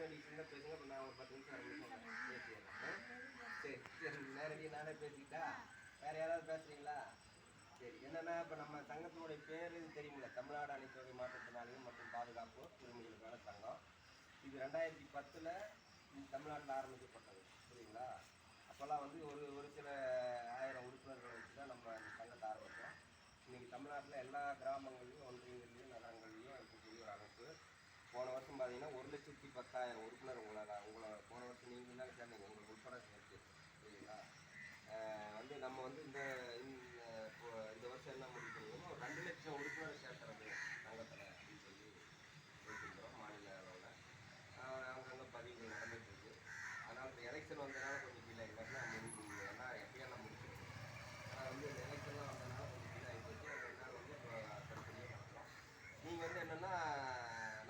வேண்டிய சின்ன பேசுங்க இப்போ நான் ஒரு பத்து நிமிஷம் அரை நிமிஷம் பேசிடுறேன் சரி சரி நேரடியாக நானே பேசிக்கிட்டா வேற யாராவது பேசுறீங்களா? சரி என்னன்னா இப்போ நம்ம சங்கத்தினுடைய பேர் தெரியுமில்ல தமிழ்நாடு அனைத்து வகை மாற்றுத்திறனாளிகள் மற்றும் பாதுகாப்பு உரிமைகளுக்கான சங்கம். இது ரெண்டாயிரத்தி பத்தில் தமிழ்நாட்டில் ஆரம்பிக்கப்பட்டது புரியுங்களா அப்போல்லாம் வந்து ஒரு ஒரு சில ஆயிரம் உறுப்பினர்களை வச்சு தான் நம்ம இந்த சங்கத்தை ஆரம்பித்தோம். இன்றைக்கி தமிழ்நாட்டில் எல்லா கிராமங்களிலும் ஒன்றியங்கள்லையும் நகரங்கள்லையும் இருக்கக்கூடிய ஒரு அமைப்பு போன வருஷம் பார்த்தீங்கன்னா ஒரு லட்சத்தி பத்தாயிரம் உறுப்பினர் உங்களால் உங்களை போன வருஷம் நீங்கள் தான் சேர்ந்தீங்க உங்களுக்கு உட்பட சேர்த்து சரிங்களா? வந்து நம்ம வந்து இந்த இந்த இப்போ இந்த வருஷம் என்ன முடிவு ஒரு ரெண்டு லட்சம் உறுப்பினர் சேர்த்துறது சங்கத்தில் அப்படின்னு சொல்லி வச்சுருக்கிறோம் மாநில அளவில். அங்கங்கே பதிவு நடந்துட்டு இருக்கு. அதனால் இப்போ எலெக்ஷன் வந்தனால கொஞ்சம் கீழே இல்லைன்னா முடிஞ்சு ஏன்னா எப்பயும் நான் முடிச்சிருக்கேன் ஆனால் வந்து இந்த எலெக்ஷன்லாம் வந்தனால கொஞ்சம் கீழே ஆகி போச்சு அதனால வந்து இப்போ தனித்தனியாக நடத்துகிறோம் நீங்கள் வந்து என்னென்னா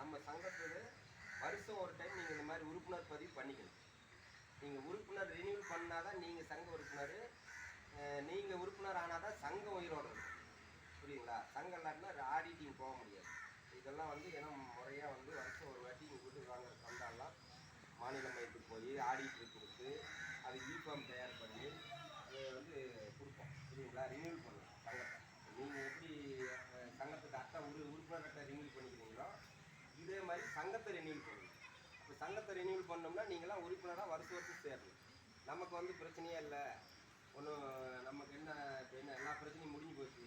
நம்ம சங்கத்தில் வருஷம் ஒரு டைம் நீங்கள் இந்த மாதிரி உறுப்பினர் பதிவு பண்ணிக்கணும் நீங்கள் உறுப்பினர் ரினியூல் பண்ணால் தான் நீங்கள் சங்க உறுப்பினர் நீங்கள் உறுப்பினர் ஆனால் தான் சங்கம் உயிரோடு இருக்கும். புரியுங்களா சங்கம் இல்லாட்டினா ஆடிட்டிங் போக முடியாது. இதெல்லாம் வந்து ஏன்னா முறையாக வந்து வருஷம் ஒரு வாட்டி இங்கே வீட்டுக்கு வாங்குற வந்தாலாம் மாநில மையத்துக்கு போய் ஆடிட்டர் கொடுத்து அது யூனிஃபார்ம் தயார் பண்ணி அதை வந்து கொடுப்போம். புரியுங்களா ரினியூல் பண்ணலாம் சங்கத்தை. நீங்கள் எப்படி சங்கத்துக்கு அட்டை உறு உறுப்பினர் அட்டை ரினியூல் பண்ணிக்கிறீங்களோ இதே மாதிரி சங்கத்தை ரினியூல் சங்கத்தை ரினியூல் பண்ணோம்னா நீங்களாம் உறுப்பினராக வருஷம் வருஷம் சேரணும். நமக்கு வந்து பிரச்சனையே இல்லை. ஒன்றும் நமக்கு என்ன இப்போ என்ன எல்லா பிரச்சனையும் முடிஞ்சு போச்சு.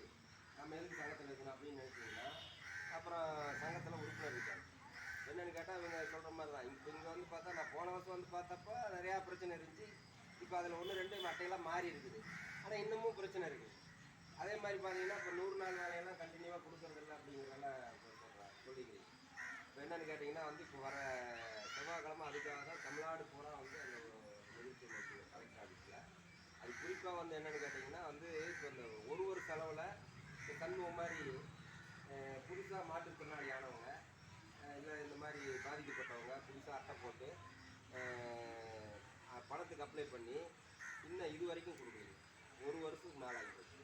நம்ம எதுக்கு சங்கத்தில் இருக்கணும் அப்படின்னு நினைச்சீங்கன்னா அப்புறம் சங்கத்தில் உறுப்பினர் இருக்காங்க. என்னென்னு கேட்டால் இவங்க சொல்கிற மாதிரி தான். இப்போ இங்கே வந்து பார்த்தா நான் போன வருஷம் வந்து பார்த்தப்போ நிறையா பிரச்சனை இருந்துச்சு. இப்போ அதில் ஒன்று ரெண்டு மட்டையெல்லாம் மாறி இருக்குது. ஆனால் இன்னமும் பிரச்சனை இருக்குது அதே மாதிரி பார்த்தீங்கன்னா இப்போ நூறு நாள் வேலையெல்லாம் கண்டினியூவாக கொடுக்குறதில்ல அப்படிங்கிறதெல்லாம் சொல்கிறேன் சொல்லிக்கிறீங்க. இப்போ என்னென்னு கேட்டிங்கன்னா வந்து இப்போ வர செவ்வாய்க்கிழமை அதுக்காக தான் தமிழ்நாடு பூரா வந்து அந்த நிகழ்ச்சி நடக்குது கலெக்டர் ஆஃபீஸில். அது குறிப்பாக வந்து என்னன்னு கேட்டிங்கன்னா வந்து இப்போ இந்த ஒரு ஒரு செலவில் இந்த கண்ணுவ மாதிரி புதுசாக மாற்றுத்திறனாளி ஆனவங்க இல்லை இந்த மாதிரி பாதிக்கப்பட்டவங்க புதுசாக அட்டை போட்டு பணத்துக்கு அப்ளை பண்ணி இன்னும் இது வரைக்கும் கொடுக்குறீங்க ஒரு வருஷத்துக்கு மேலே ஆகிப்போச்சு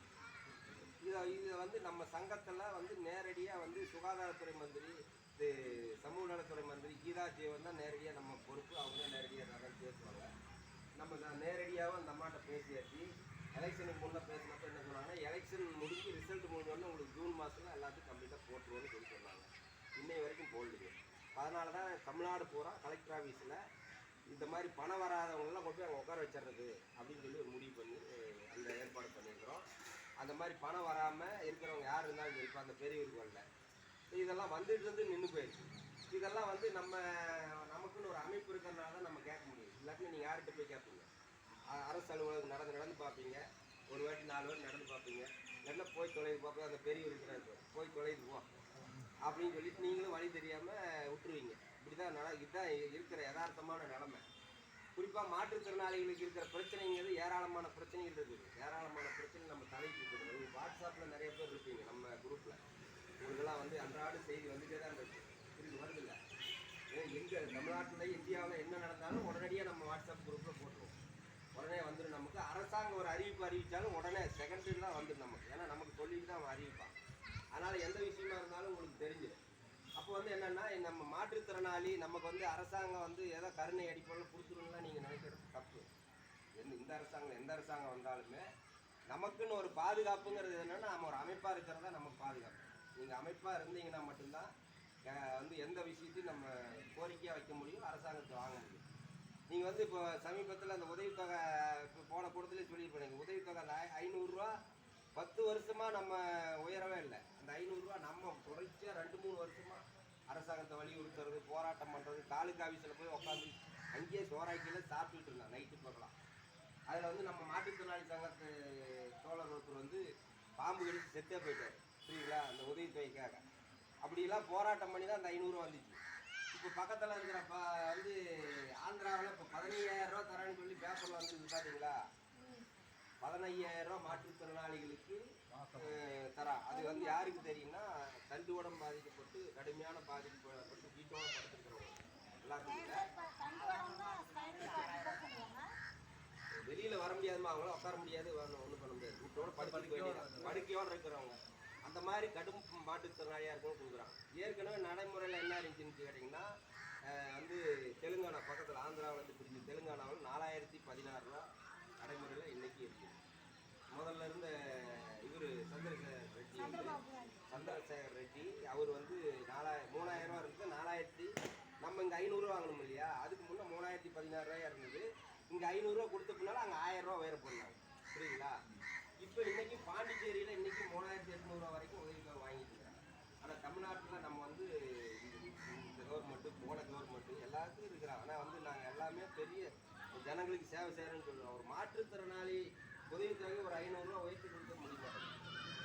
இதை இதை வந்து நம்ம சங்கத்தில் வந்து நேரடியாக வந்து சுகாதாரத்துறை மந்திரி இது சமூக நலத்துறை மந்திரி கீதா ஜீவன் தான் நேரடியாக நம்ம பொறுப்பு அவங்க நேரடியாக நிறைய பேசுவாங்க. நம்ம நான் நேரடியாக அந்த அம்மாட்ட பேசியாச்சு. எலெக்ஷனுக்கு முன்னே பேசினப்ப என்ன சொன்னாங்கன்னா எலெக்ஷன் முடிஞ்சு ரிசல்ட் முடிஞ்சோடனே உங்களுக்கு ஜூன் மாதத்தில் எல்லாத்தையும் கம்ப்ளீட்டாக போட்டுருவோன்னு சொல்லி சொன்னாங்க. இன்னை வரைக்கும் போடலைங்க அதனால தான் தமிழ்நாடு பூரா கலெக்டர் ஆஃபீஸில் இந்த மாதிரி பணம் வராதவங்களெல்லாம் கொண்டு போய் அங்கே உட்கார வச்சிடுறது அப்படின்னு சொல்லி ஒரு முடிவு பண்ணி அந்த ஏற்பாடு பண்ணியிருக்கிறோம். அந்த மாதிரி பணம் வராமல் இருக்கிறவங்க யார் இருந்தாலும் இப்போ அந்த பெரியவருக்கு வரல. இதெல்லாம் வந்துட்டு இருந்து நின்று போயிடுச்சு. இதெல்லாம் வந்து நம்ம நமக்குன்னு ஒரு அமைப்பு இருக்கிறதுனால தான் நம்ம கேட்க முடியும். இல்லாட்டி நீங்கள் யார்கிட்ட போய் கேட்பீங்க? அரசு அலுவலகம் நடந்து நடந்து பார்ப்பீங்க. ஒரு வாட்டி நாலு வாட்டி நடந்து பார்ப்பீங்க. நல்லா போய் தொலைவு பார்ப்போம் அந்த பெரிய இருக்கிறாரு போய் தொலைவு போ. அப்படின்னு சொல்லிட்டு நீங்களும் வழி தெரியாமல் விட்டுருவீங்க. இப்படி தான் நட இதுதான் இருக்கிற யதார்த்தமான நிலமை. குறிப்பாக மாற்றுத்திறனாளிகளுக்கு இருக்கிற பிரச்சனைங்கிறது ஏராளமான பிரச்சனைகள் இருக்குது. ஏராளமான பிரச்சனை நம்ம தலைக்கு இருக்குது. நீங்கள் வாட்ஸ்அப்பில் நிறைய பேர் இருப்பீங்க நம்ம குரூப்பில் இதெல்லாம் வந்து அன்றாட செய்தி வந்துட்டே தான் இருக்கு. இதுக்கு வருது இல்லை? எங்கே தமிழ்நாட்டில் இந்தியாவில் என்ன நடந்தாலும் உடனடியாக நம்ம வாட்ஸ்அப் குரூப்பில் போட்டுருவோம். உடனே வந்துடும் நமக்கு. அரசாங்கம் ஒரு அறிவிப்பு அறிவித்தாலும் உடனே செகண்டில் தான் வந்துடும் நமக்கு. ஏன்னா நமக்கு சொல்லிட்டு தான் அவன் அறிவிப்பான். அதனால் எந்த விஷயமா இருந்தாலும் உங்களுக்கு தெரிஞ்சிடும் அப்போ வந்து என்னென்னா நம்ம மாற்றுத்திறனாளி நமக்கு வந்து அரசாங்கம் வந்து ஏதோ கருணை அடிப்படையில் கொடுத்துருன்னா நீங்கள் நினைக்கிறது தப்பு. எந்த இந்த அரசாங்கம் எந்த அரசாங்கம் வந்தாலுமே நமக்குன்னு ஒரு பாதுகாப்புங்கிறது என்னென்னா நம்ம ஒரு அமைப்பாக இருக்கிறதா நமக்கு பாதுகாப்பு. நீங்கள் அமைப்பாக இருந்தீங்கன்னா மட்டும்தான் வந்து எந்த விஷயத்தையும் நம்ம கோரிக்கையாக வைக்க முடியும் அரசாங்கத்தை வாங்க முடியும். நீங்கள் வந்து இப்போ சமீபத்தில் அந்த உதவித்தொகை இப்போ போன கூடத்துலேயே சொல்லியிருப்பீங்க உதவித்தொகை அந்த ஐநூறுரூவா பத்து வருஷமாக நம்ம உயரவே இல்லை. அந்த ஐநூறுரூவா நம்ம தொடர்ச்சியாக ரெண்டு மூணு வருஷமாக அரசாங்கத்தை வலியுறுத்துறது போராட்டம் பண்ணுறது தாலுக்கா ஆஃபீஸில் போய் உட்காந்து அங்கேயே சோறாக்கியில் சாப்பிட்டுட்டு இருந்தான் நைட்டு பகலாம் அதில் வந்து நம்ம மாற்றுத்திறனாளி சங்கத்து தோழர் ஒருத்தர் வந்து பாம்பு கடிச்சு செத்தே போயிட்டார். புரியுங்களா அந்த உதவித்தொகைக்காக அப்படிலாம் போராட்டம் பண்ணி தான் அந்த ஐநூறுரூவா வந்துச்சு. இப்போ பக்கத்தில் இருக்கிற ப வந்து ஆந்திராவில் இப்போ பதினையாயிரம் ரூபா தரேன்னு சொல்லி பேப்பரில் வந்து பார்த்தீங்களா பதினையாயிரம் ரூபா மாற்றுத்திறனாளிகளுக்கு தரா அது வந்து யாருக்கு தெரியும்னா தண்டு உடம்பு பாதிக்கப்பட்டு கடுமையான பாதிக்கப்பட்டு வீட்டோட படுத்துக்கிறவங்க எல்லாத்துக்கும் வர முடியாதுமா அவங்களாம் உட்கார முடியாது ஒன்றும் பண்ண முடியாது. வீட்டோட படுத்துக்க படுக்கையோடு இருக்கிறவங்க. அந்த மாதிரி கடும் மாற்றுத்திறனாளியாக இருக்கணும் கொடுக்குறாங்க ஏற்கனவே நடைமுறையில் என்ன இருந்துச்சுன்னு கேட்டிங்கன்னா வந்து தெலுங்கானா பக்கத்தில் ஆந்திராவிலேருந்து பிரிஞ்சு தெலுங்கானாவில் நாலாயிரத்தி பதினாறு ரூபா நடைமுறையில் இன்றைக்கி இருக்குது முதல்ல இருந்த இவர் சந்திரசேகர் ரெட்டி வந்து சந்திரசேகர் ரெட்டி அவர் வந்து நாலாய மூணாயிரம் ரூபா இருந்தது. நாலாயிரத்தி நம்ம இங்கே ஐநூறுரூவா வாங்கணும் இல்லையா? அதுக்கு முன்னே மூணாயிரத்தி பதினாறு ரூபாயா இருந்தது. இங்கே ஐநூறுரூவா கொடுத்த பின்னால அங்கே ஆயிரம் ரூபா உயர போடலாம் புரியுங்களா இப்போ இன்னைக்கு பாண்டிச்சேரியில் இன்னைக்கு மூணாயிரத்தி எட்நூறுவா வரைக்கும் உதவித்தொகை வாங்கிட்டு இருக்காங்க. ஆனால் தமிழ்நாட்டில் நம்ம வந்து இந்த- கவர்மெண்ட்டு போன கவர்மெண்ட்டு எல்லாத்துக்கும் இருக்கிறாங்க. ஆனால் வந்து நாங்கள் எல்லாமே பெரிய ஜனங்களுக்கு சேவை செய்கிறோன்னு சொல்லுவோம் ஒரு மாற்றுத்திறனாளி உதவித்தொகை ஒரு ஐநூறுரூவா உயர்த்தி கொடுக்க முடிய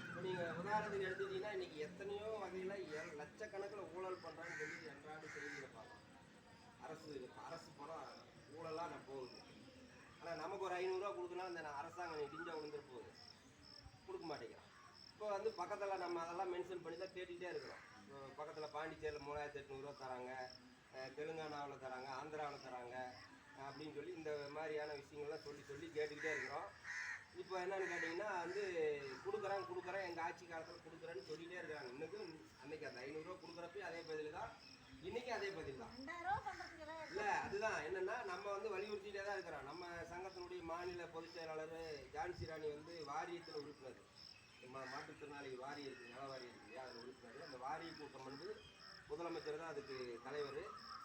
இப்போ நீங்கள் உதாரணத்துக்கு எடுத்துக்கிட்டீங்கன்னா இன்றைக்கி எத்தனையோ வகையில் லட்சக்கணக்கில் ஊழல் பண்ணுறான்னு சொல்லி என்றாண்டு செய்திகளை பார்க்கலாம். அரசு அரசு பணம் ஊழலாக நான் போகுது. ஆனால் நமக்கு ஒரு ஐநூறுரூவா கொடுக்கணும் அந்த அரசாங்கம் இடிஞ்சா விழுந்துட்டு போகுது. கொடுக்க மாட்டேங்கிறான். இப்போ வந்து பக்கத்தில் நம்ம அதெல்லாம் மென்ஷன் பண்ணி தான் கேட்டுக்கிட்டே இருக்கிறோம். பக்கத்தில் பாண்டிச்சேரியில் மூணாயிரத்தி எட்நூறுரூவா தராங்க தெலுங்கானாவில் தராங்க ஆந்திராவில் தராங்க அப்படின்னு சொல்லி இந்த மாதிரியான விஷயங்கள்லாம் சொல்லி சொல்லி கேட்டுக்கிட்டே இருக்கிறோம். இப்போ என்னன்னு கேட்டிங்கன்னா வந்து கொடுக்குறேன் கொடுக்குறேன் எங்கள் ஆட்சி காலத்தில் கொடுக்குறேன்னு சொல்லிகிட்டே இருக்கிறாங்க. இன்னைக்கும் அன்னைக்கு அந்த ஐநூறுரூவா கொடுக்குறப்பையும் அதே பதில் தான். இன்றைக்கும் அதே பதில் தான். இல்ல அதுதான். என்னன்னா நம்ம வந்து வலியுறுத்திட்டே தான் இருக்கிறோம். நம்ம மாநில பொதுச் செயலாளர் ஜான்சி ராணி வந்து வாரியத்தில் உறுப்பினர். மா- மாற்றுத்திறனாளி வாரியம் இருக்குது நல வாரியம் இருக்கு இல்லையா அதில் உறுப்பினர். அந்த வாரிய கூட்டம் வந்து முதலமைச்சர் தான் அதுக்கு தலைவர்.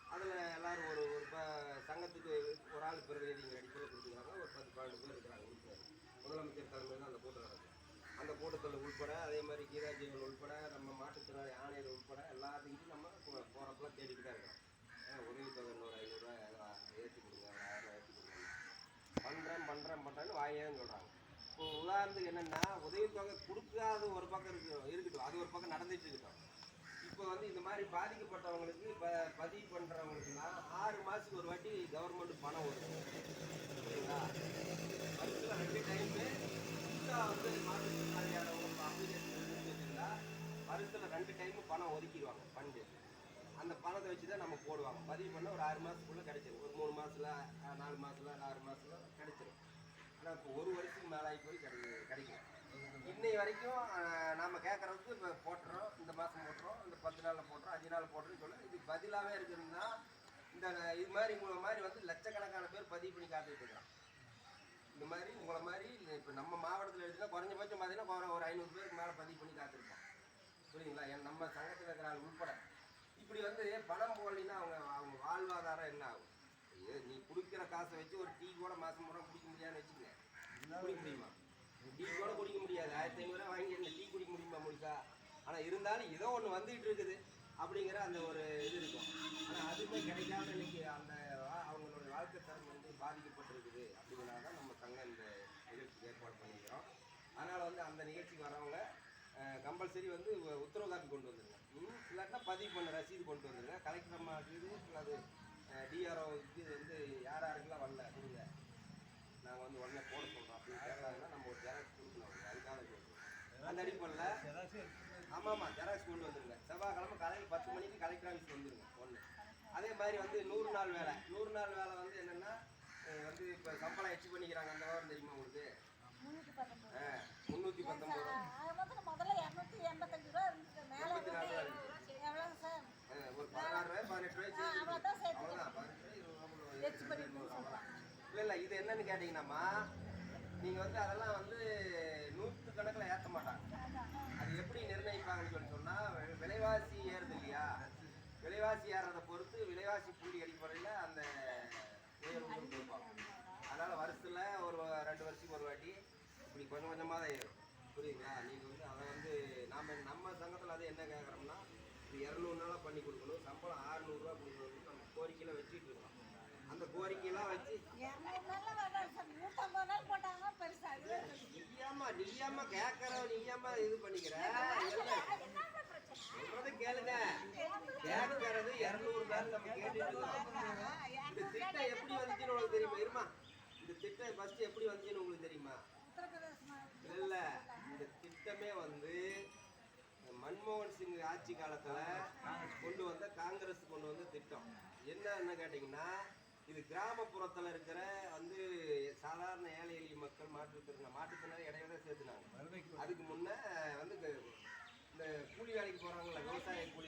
அதில் எல்லாரும் ஒரு ஒரு ப சங்கத்துக்கு ஒரு ஆள் பிரதிநிதிங்கிற அடிப்படையில் கொடுத்துருக்காங்க. ஒரு பத்து பன்னெண்டு பேர் இருக்கிறாங்க உறுப்பினர். முதலமைச்சர் தலைமையில் தான் அந்த கூட்டம் நடக்கும். அந்த கூட்டத்தில் உள்பட அதே மாதிரி கீதாஜீவன் உள்பட நம்ம மாற்றுத்திறனாளி ஆணையர் உள்பட எல்லாத்துக்கும் நம்ம போகிறப்பெல்லாம் தேடிக்கிட்டே இருக்கிறோம். உதவித்தொகை ஒரு ஐநூறுரூவா ஏற்றி கொடுங்க ஒரு ஆயிரம் ஏற்றி கொடுங்க பண்ணுறேன் பண்ணுறேன் பண்ணுறேன்னு வாங்கினேன்னு சொல்கிறாங்க இப்போ உதாரணத்துக்கு என்னென்னா உதவித்தொகை கொடுக்காத ஒரு பக்கம் இருக்கு இருக்கட்டும். அது ஒரு பக்கம் நடந்துட்டு இருக்கட்டும். இப்போ வந்து இந்த மாதிரி பாதிக்கப்பட்டவங்களுக்கு இப்போ பதிவு பண்ணுறவங்களுக்குலாம் ஆறு மாதத்துக்கு ஒரு வாட்டி கவர்மெண்ட் பணம் வரும். சரிங்களா? வருஷத்தில் ரெண்டு டைமு புதுசாக வந்து மாற்றுத்திறனாளியானவங்க அப்ளிகேஷன் வச்சுருந்தா வருஷத்தில் ரெண்டு டைமு பணம் ஒதுக்கிடுவாங்க ஃபண்டு அந்த பணத்தை வச்சு தான் நம்ம போடுவாங்க. பதிவு பண்ண ஒரு ஆறு மாதத்துக்குள்ளே கிடைச்சிரும். ஒரு மூணு மாதத்தில் நாலு மாதத்தில் ஆறு மாதத்தில் கிடைச்சி நான் இப்போ ஒரு வருஷத்துக்கு மேலே ஆகி போய் கிடை கிடைக்கும் இன்னை வரைக்கும் நாம் நாம கேட்குறதுக்கு இப்போ போட்டுறோம் இந்த மாதம் போட்டுறோம் இந்த பத்து நாளில் போட்டுறோம் அஞ்சு நாள் போட்டுறோம்னு சொல்லி. இது பதிலாகவே இருக்குதுன்னா இந்த இது மாதிரி உங்களை மாதிரி வந்து லட்சக்கணக்கான பேர் பதிவு பண்ணி காத்துட்டு இருக்கிறான் இந்த மாதிரி உங்களை மாதிரி இப்போ நம்ம மாவட்டத்தில் எடுத்துனா குறைஞ்சபட்சம் பார்த்தீங்கன்னா ஒரு- ஐநூறு பேருக்கு மேலே பதிவு பண்ணி காத்திருக்கோம் புரியுங்களா என் நம்ம சங்கத்தில் இருக்கிற ஆள் உள்பட. இப்படி வந்து பணம் போடலின்னா அவங்க அவங்க வாழ்வாதாரம் என்ன ஆகும்? காசை வச்சு ஒரு டீ கூட மாதம் பூரா குடிக்க முடியாதுன்னு வச்சுக்கங்க. குடிக்க முடியுமா? டீ கூட குடிக்க முடியாது. ஆயிரத்தி ஐநூறுரூவா வாங்கி என்ன டீ குடிக்க முடியுமா முழுசா? ஆனால் இருந்தாலும் ஏதோ ஒன்று வந்துகிட்டு இருக்குது அப்படிங்கிற அந்த ஒரு இது இருக்கும். ஆனால் அதுவுமே கிடைக்காம இன்னைக்கு அந்த அவங்களுடைய வாழ்க்கை தரம் வந்து பாதிக்கப்பட்டிருக்குது அப்படிங்கிறனால தான் நம்ம சங்கம் இந்த நிகழ்ச்சிக்கு ஏற்பாடு பண்ணிக்கிறோம் அதனால் வந்து அந்த நிகழ்ச்சிக்கு வரவங்க கம்பல்சரி வந்து உத்தரவு காப்பி கொண்டு வந்துருங்க. ம், இல்லாட்டினா பதிவு பண்ண ரசீது கொண்டு வந்துருங்க. கலெக்டர் அம்மாவுக்கு இது டிஆர்ஓவுக்கு இது வந்து யார் யாருக்கெல்லாம் வரல கொடுங்க நாங்கள் வந்து உடனே போட சொல்கிறோம் அப்படின்னு கேட்டாங்கன்னா நம்ம ஒரு ஜெராக்ஸ் கொடுக்கணும். அவங்களுக்கு. அதுக்காக சொல்கிறோம் அந்த அடிப்படையில் ஆமாம் ஆமாம் ஜெராக்ஸ் கொண்டு வந்துருங்க. செவ்வாய்க்கிழமை காலையில் பத்து மணிக்கு கலெக்டர் ஆஃபீஸ் வந்துருங்க ஒன்று அதே மாதிரி வந்து நூறு நாள் வேலை. நூறு நாள் வேலை வந்து என்னென்னா வந்து இப்போ சம்பளம் எச்சு பண்ணிக்கிறாங்க. அந்த வாரம் தெரியுமா உங்களுக்கு? முந்நூற்றி பத்தொம்பது அது வந்து முதல்ல இரநூத்தி எண்பத்தஞ்சு ரூபா இருந்துச்சு. மேலே ஒரு பதினாறு ரூபாய் பதினெட்டு ரூபாய் சேர்த்து அவ்வளோதான் சேர்த்து அவ்வளோதான் பதினெட்டு ரூபாய் இருபது ரூபாய் எச்சு பண்ணிட்டு இல்லை இல்லை இது என்னன்னு கேட்டிங்கன்னாம்மா நீங்கள் வந்து அதெல்லாம் வந்து நூற்று கணக்கில் ஏற்ற மாட்டாங்க. அது எப்படி நிர்ணயிப்பாங்கன்னு சொல்லி சொன்னால் விலைவாசி ஏறுது இல்லையா? விலைவாசி ஏறுறதை பொறுத்து விலைவாசி கூலி அடிப்படையில் அந்த உயர்வு கொடுப்பாங்க அதனால் வருஷத்தில் ஒரு ரெண்டு வருஷத்துக்கு ஒரு வாட்டி இப்படி கொஞ்சம் கொஞ்சமாக தான் ஏறும். புரியுங்களா நீங்கள் வந்து அதை வந்து நாம் நம்ம சங்கத்தில் அது என்ன கேட்குறோம்னா இது இரநூறு நாளாக பண்ணி கொடுக்கணும் சம்பளம் ஆறுநூறுவா கொடுக்கணும்னு நம்ம கோரிக்கையில் வச்சுட்டு இருக்கோம். அந்த கோரிக்கையெல்லாம் வச்சு. நூற்றம்பது நாள் பெருசா. நீயாம்மா நீயாம்மா கேட்கற நீயாம்மா இது பண்ணிக்கிற? சொல்றது கேளுங்க. கேட்கறது இரநூறு நாள் நம்ம கேட்டுட்டு. இந்த திட்டம் எப்படி வந்துச்சுன்னு உங்களுக்கு தெரியுமா? இருமா இந்த திட்டம் ஃபர்ஸ்ட் எப்படி வந்துச்சுன்னு உங்களுக்கு தெரியுமா? இல்ல இந்த திட்டமே வந்து மன்மோகன் சிங் ஆட்சி காலத்துல கொண்டு வந்த காங்கிரஸ் கொண்டு வந்த திட்டம். என்னன்னு கேட்டிங்கன்னா இது கிராமப்புறத்துல இருக்கிற வந்து சாதாரண ஏழை எளிய மக்கள் மாற்றுத்திறனாளி மாற்றுத்திறனாளி இடையில சேர்த்துனாங்க. அதுக்கு முன்ன வந்து இந்த கூலி வேலைக்கு போறாங்கல்ல விவசாய கூலி